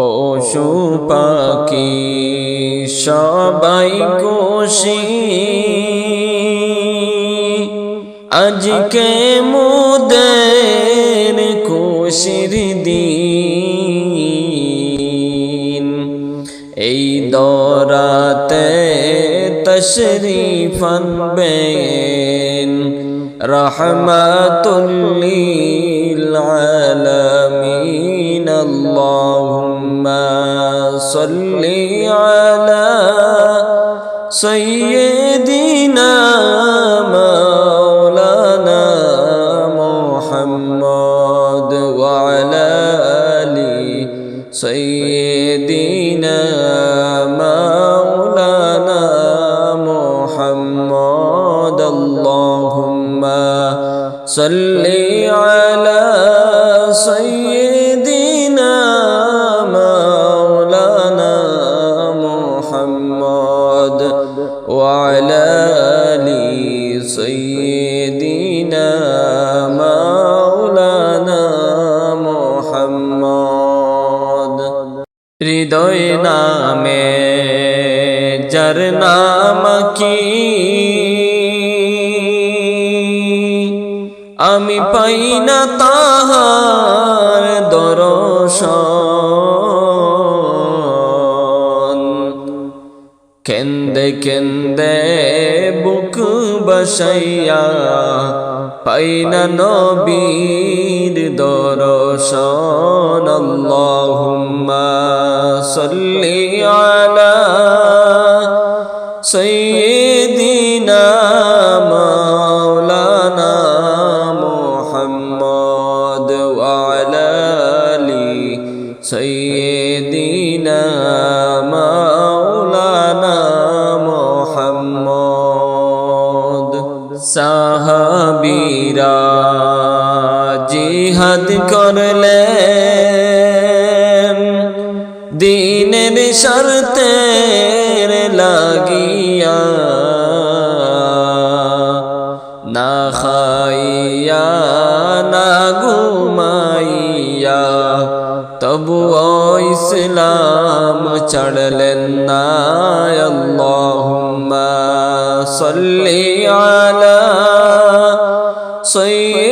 পশু পাখি সবাই খুশি। আজকে মোদের খুশির দিন। এই দরাতে তশরিফ আনবেন রহমাতুল্লিল আলামিন, আল্লাহুম্মা সাল্লি আলা সাইয়্যিদিনা যার নাম কি? আমি পাই না তাহার দর্শন। কেন্দে কেন্দে বুক বসাইয়া পাই না নবীর দর্শন। আল্লাহুম্মা সাল্লি সাইয়্যিদিনা মাওলানা মুহাম্মদ সাহাবীরা জিহাদ করলেন। দিনের শর্তের লাগিয়া ইসলাম চড়লেন না আল্লাহুম্মা আলা সাইয়্যিদিনা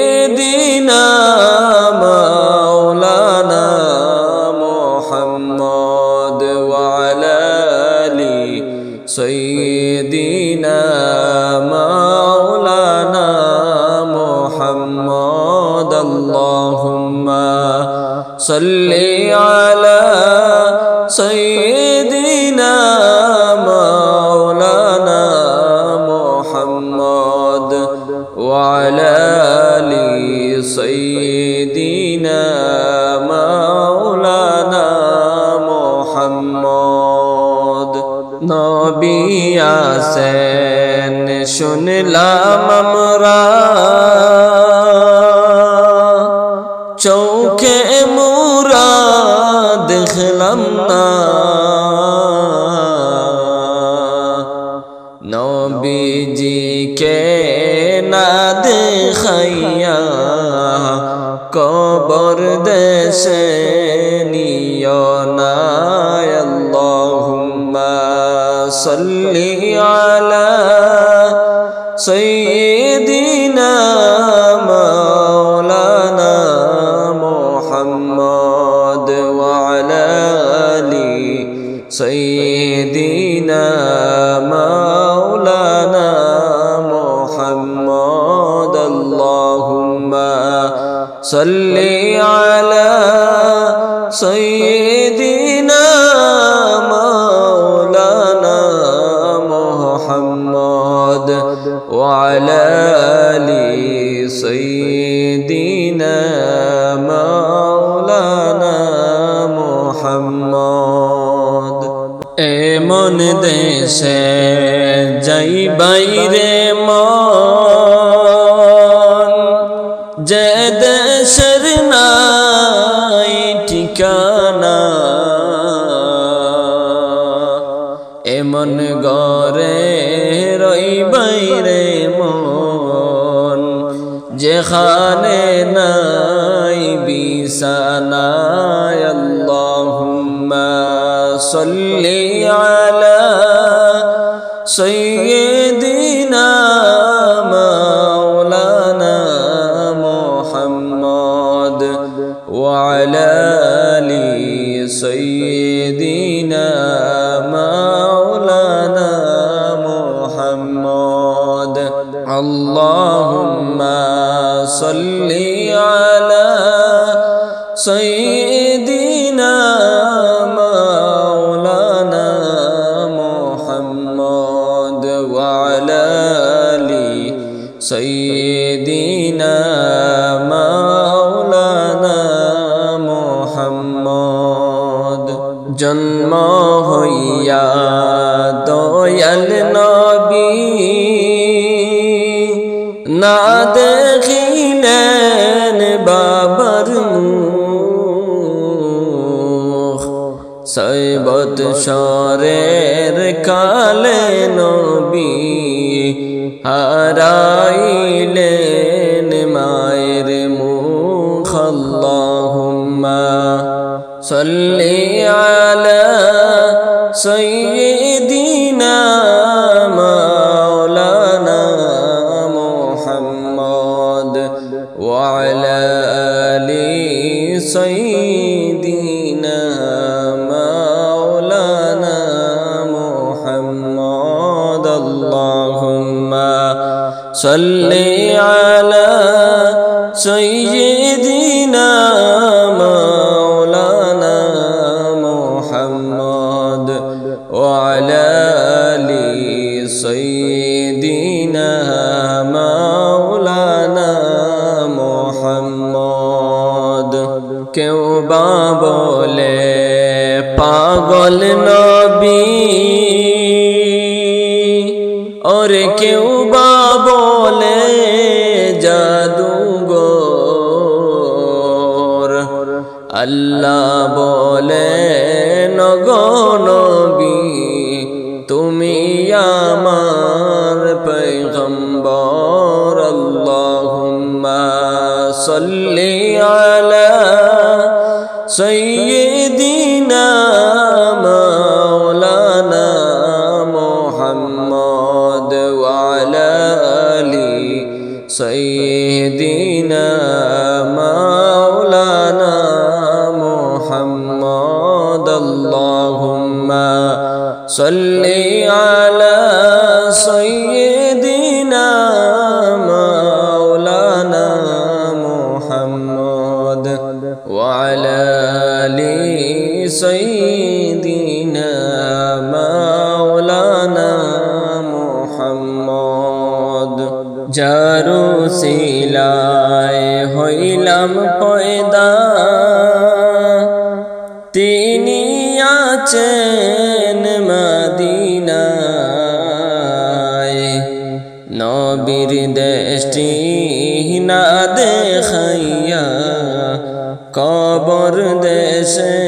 আল্লাহুম্মা সাল্লি আলা সাইয়্যিদিনা মাওলানা মুহাম্মদ ওয়া আলা আলি সাইয়্যিদিনা মাওলানা মুহাম্মদ নবী আসেন শুনলাম আমরা নবীজিকে না দেখাইয়া কবর দেশে নিয় না আল্লাহুম্মা সাল্লি আলা সাইয়্যিদিনা মাওলানা মুহাম্মদ ওয়া আলা আলি সাইয়্যিদিনা মাওলানা মুহাম্মদ এমন দেশে যাই বাইরে جهان نائبی سانای اللهم صلی علی سیدنا مولانا محمد وعلى علی سیدنا সৈদিনা মাওলানা মোহাম্মদ। জন্ম হইয়া দয়াল নবী। না দেখিলেন বাবার মুখ সৈবত সরের কালে নবী হারাইলেন মায়ের মুখ। আল্লাহুম্মা সাল্লি আলা সাইয়্যিদিনা সাল্লি আলা সাইয়্যিদিনা মাওলানা মুহাম্মদ ওয়া আলা আলি সাইয়্যিদিনা মাওলানা মুহাম্মদ কেউ বা বলে পাগল নবী और কেউ আল্লাহ সাইয়্যিদিনা মাওলানা মুহাম্মদ জারু সিলায় হইলাম পয়দা। তিনি আছেন মদিনায়। নবীর দেশটি না দেখাইয়া কবর দেশে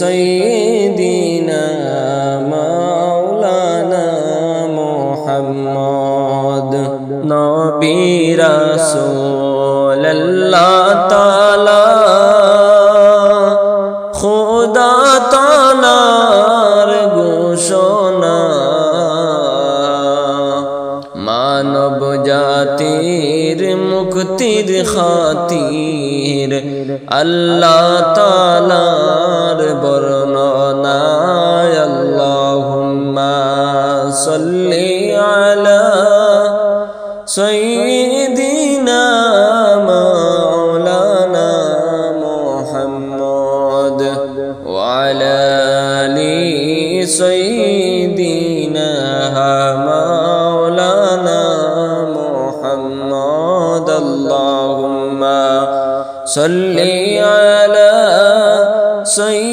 সাইয়্যিদিনা মাওলানা মুহাম্মদ নবী রাসূল আল্লাহ তাআলা খোদা তালার ঘোষণা মানব জাতির মুক্তির খাতির আল্লাহ তালার سيدنا